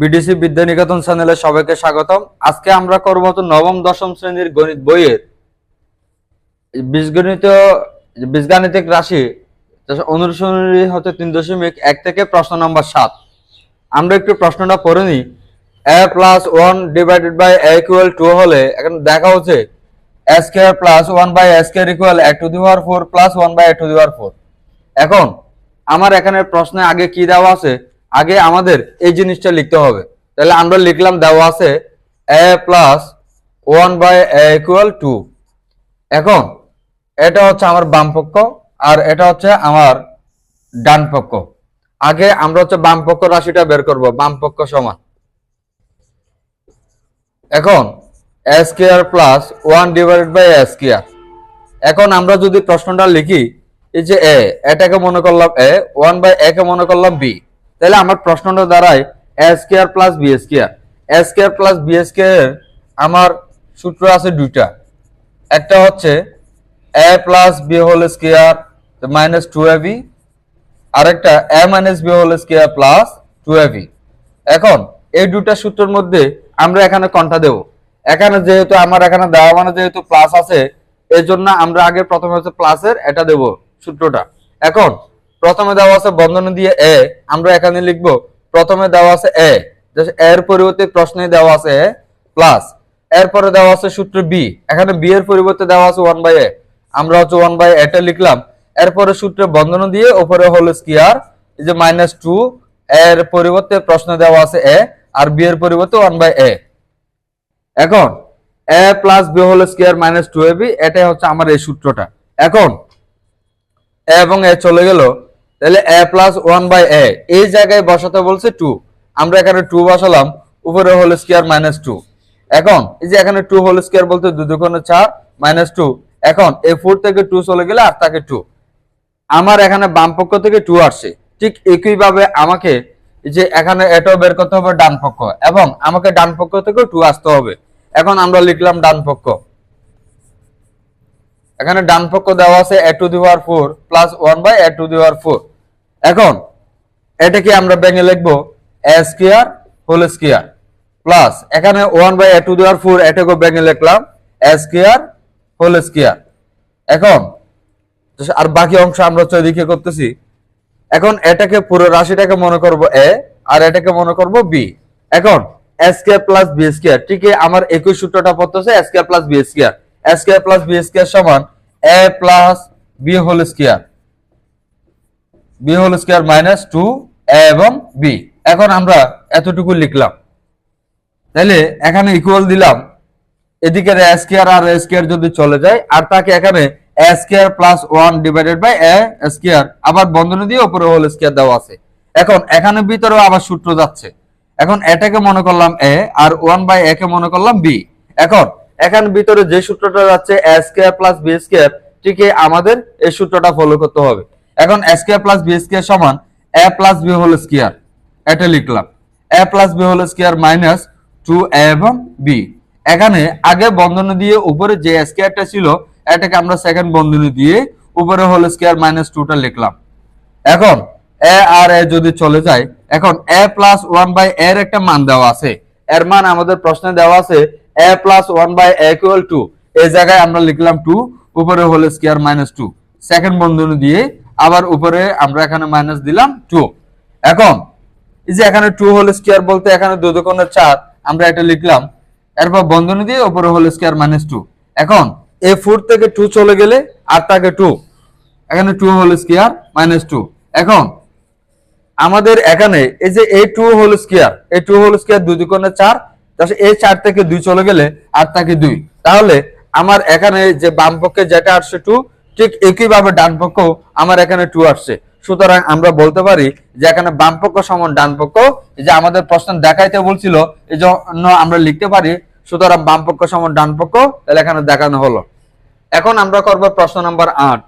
BDC Vidyaniketan চ্যানেলে সবাইকে স্বাগতম। আজকে আমরা করব নবম, দশম শ্রেণির গণিত বইয়ের বীজগণিত, বীজগাণিতিক রাশি। অনুসরণী হতে তিন দশমিক এক থেকে প্রশ্ন নম্বর সাত। আমরা একটু প্রশ্নটা পড়ে নিই। A plus one divided by a equal to হলে এখন দেখা হচ্ছে a square plus one by a square equal a to the power four plus one by a to the power four. এখন আমার এখানে প্রশ্নে আগে কি দেওয়া আছে? আগে আমাদের এই জিনিসটা লিখতে হবে। তাহলে আমরা লিখলাম দেওয়া আছে a plus one by a equal to এখন এটা হচ্ছে আমার বাম পক্ষ আর এটা হচ্ছে আমার ডান পক্ষ। আগে আমরা হচ্ছে বাম পক্ষ রাশিটা বের করব, বাম পক্ষ সমান। এখন a square plus one divided by a square এখন আমরা যদি প্রশ্নটা লিখি, এই যে এ এটাকে মনে করলাম এ ওয়ান বাই এ কে মনে করলাম বি তাহলে আমার প্রশ্নটা দাঁড়ায় a square plus b square a square plus b square আমার সূত্র আছে দুইটা। একটা হচ্ছে a plus b whole square minus two a b আরেকটা a minus b whole square plus two a b এখন এই দুটা সূত্রের মধ্যে আমরা এখানে কোনটা দেব? এখানে যেহেতু আমার এখানে দেওয়া মানে যেহেতু প্লাস আছে এই জন্য আমরা আগে প্রথমে হচ্ছে প্লাসের এটা দেব সূত্রটা। এখন প্রথমে দেওয়া আছে বন্ধনী দিয়ে এ, আমরা এখানে লিখব, প্রথমে দেওয়া আছে এ এর পরিবর্তে প্রশ্নে দেওয়া আছে এ প্লাস। এরপরে দেওয়া আছে সূত্র বি, এখানে বি এর পরিবর্তে দেওয়া আছে ওয়ান বাই এ আমরা হচ্ছে ওয়ান বাই এটা লিখলাম, এরপরে সূত্রে বন্ধন দিয়ে উপরে হলো স্কোয়ার এই যে মাইনাস টু এর পরিবর্তে প্রশ্ন দেওয়া আছে এ, আর বি এর পরিবর্তে ওয়ান বাই এ এখন, a plus b whole square minus two a b এটাই হচ্ছে আমার এই সূত্রটা। এখন, এ এবং এ চলে গেল তাহলে a plus one by a এই জায়গায় বসাতে বলছে টু আমরা এখানে টু বসালাম, উপরে হোল স্কোয়ার মাইনাস টু এখন, এই যে এখানে টু হোল স্কোয়ার বলতে দু দুগুণে চার মাইনাস টু এখন, এই ফোর থেকে টু চলে গেলে আর তাকে টু আমার এখানে বাম পক্ষ থেকে টু আসছে। ঠিক একইভাবে আমাকে যে এখানে এটাও বের করতে হবে ডান পক্ষ, এবং আমাকে ডান পক্ষ থেকে টু আসতে হবে। এখন আমরা লিখলাম ডান পক্ষ। এখানে ডান পক্ষ দেওয়া আছে a to the power four plus one by a to the power four এখন এটাকে আমরা ব্যাঙে লিখব? A square whole square plus এখানে one by a to the power four এটাকে ভেঙে লিখলাম। এ স্কোয়ার হোল স্কোয়ার এখন, আর বাকি অংশ আমরা হচ্ছে করতেছি। এখন, এটাকে পুরো রাশিটাকে মনে করব এ আর এটাকে মনে করব বি এখন স্কোয়ার প্লাস বি স্কোয়ার ঠিক আমার একই সূত্রটা পড়তেছে square plus b square square plus b square সমান a plus b whole square b whole square minus two a এবং বি এখন আমরা এতটুকু লিখলাম। তাহলে এখানে ইকুয়াল দিলাম। এদিকে স্কোয়ার আর স্কোয়ার যদি চলে যায়, আর তাকে এখানে square plus one divided by a square আবার বন্ধনী দিয়ে উপরে হোল স্কোয়ার দেওয়া আছে। এখন এখানে ভিতরেও আবার সূত্র যাচ্ছে। এখন এটাকে মনে করলাম এ আর ওয়ান বাই এ কে মনে করলাম বি এখন এখানে ভিতরে যে সূত্রটা যাচ্ছে a square plus b square ঠিক আমাদের এই সূত্রটা ফলো করতে হবে। এখন a square plus b square সমান a plus b whole square এটা লিখলাম। A plus b whole square minus two a এবং বি এখানে আগে বন্ধনী দিয়ে উপরে যে স্কোয়ারটা ছিল, এটাকে আমরা সেকেন্ড বন্ধনী দিয়ে উপরে হোল স্কোয়ার মাইনাস টুটা লিখলাম। এখন এ আর এ যদি চলে যায়, এখন এ প্লাস ওয়ান বাই এর একটা মান দেওয়া আছে। এর মান আমাদের প্রশ্নে দেওয়া আছে a plus one by a equal to এই জায়গায় আমরা লিখলাম টু উপরে whole square minus two second বন্ধনী দিয়ে আবার উপরে আমরা এখানে মাইনাস দিলাম টু এখন, এই যে এখানে টু হোল স্কোয়ার বলতে এখানে দু দুকোণের চার, আমরা এটা লিখলাম। এরপর বন্ধনী দিয়ে উপরে হোল স্কোয়ার মাইনাস টু এখন এ ফোর থেকে টু চলে গেলে আর থাকে টু এখানে two whole square minus two এখন আমাদের এখানে এই যে এই টু হোল স্কোয়ার এই টু হোল স্কোয়ার দুই দুকোণে চার এই চার থেকে দুই চলে গেলে আর থাকে দুই। তাহলে আমার এখানে যে বাম পক্ষে যেটা আসছে টু ঠিক একইভাবে ডান পক্ষ আমার এখানে টু আসছে। সুতরাং আমরা বলতে পারি যে এখানে বাম পক্ষ সমান ডান পক্ষ যে আমাদের প্রশ্ন দেখাইতে বলছিল, এই জন্য আমরা লিখতে পারি, সুতরাং বাম পক্ষ সমান ডান পক্ষ, তাহলে এখানে দেখানো হলো। এখন আমরা করব প্রশ্ন নাম্বার আট।